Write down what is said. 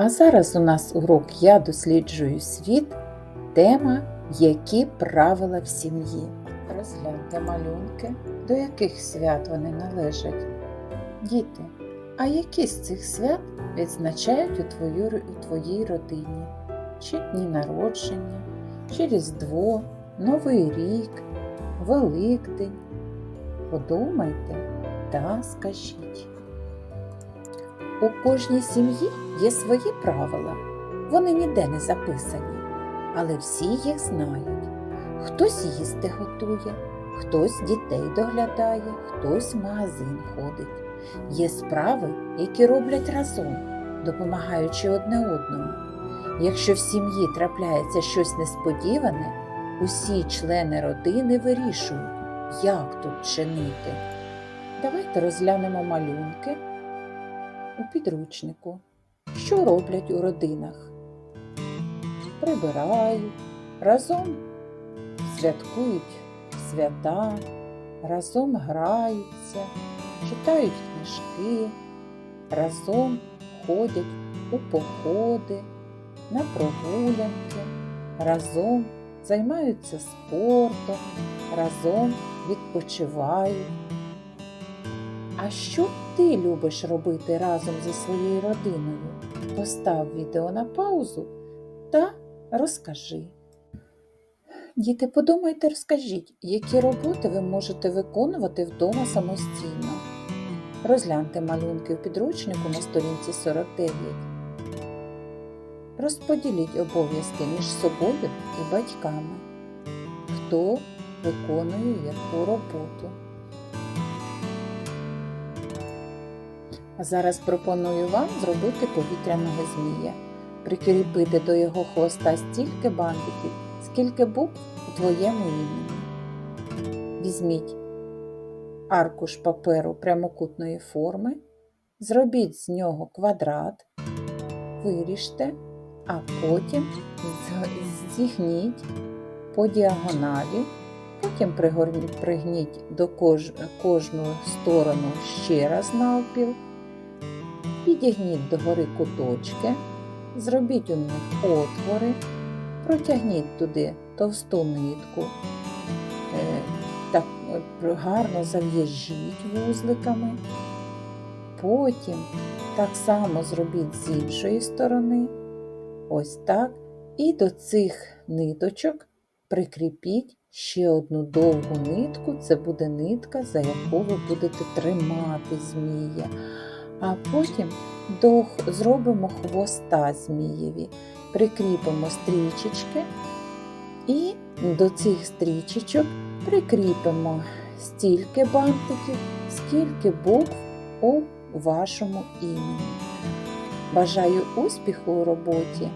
А зараз у нас урок Я досліджую світ. Тема Які правила в сім'ї. Розгляньте малюнки, до яких свят вони належать. Діти, а які з цих свят відзначають у, твою, у твоїй родині? Чи дні народження, чи Різдво, Новий рік, Великдень? Подумайте та скажіть. У кожній сім'ї є свої правила. Вони ніде не записані, але всі їх знають. Хтось їсти готує, хтось дітей доглядає, хтось в магазин ходить. Є справи, які роблять разом, допомагаючи одне одному. Якщо в сім'ї трапляється щось несподіване, усі члени родини вирішують, як тут чинити. Давайте розглянемо малюнки у підручнику. Що роблять у родинах? Прибирають, разом святкують свята, разом граються, читають книжки, разом ходять у походи, на прогулянки, разом займаються спортом, разом відпочивають. А що ти любиш робити разом зі своєю родиною? Постав відео на паузу та розкажи. Діти, подумайте, розкажіть, які роботи ви можете виконувати вдома самостійно. Розгляньте малюнки в підручнику на сторінці 49. Розподіліть обов'язки між собою і батьками. Хто виконує яку роботу. А зараз пропоную вам зробити повітряного змія, прикріпити до його хвоста стільки бантиків, скільки букв у твоєму імені. Візьміть аркуш паперу прямокутної форми, зробіть з нього квадрат, виріжте, а потім зігніть по діагоналі, потім пригніть до кож, кожну сторону ще раз навпіл. Підігніть догори куточки, зробіть у них отвори, протягніть туди товсту нитку, е, так е, гарно зав'яжіть вузликами. Потім так само зробіть з іншої сторони, ось так. І до цих ниточок прикріпіть ще одну довгу нитку, це буде нитка, за яку ви будете тримати змія а потім дух зробимо хвоста змієві, прикріпимо стрічечки і до цих стрічечок прикріпимо стільки бантиків, скільки букв у вашому імені. Бажаю успіху у роботі!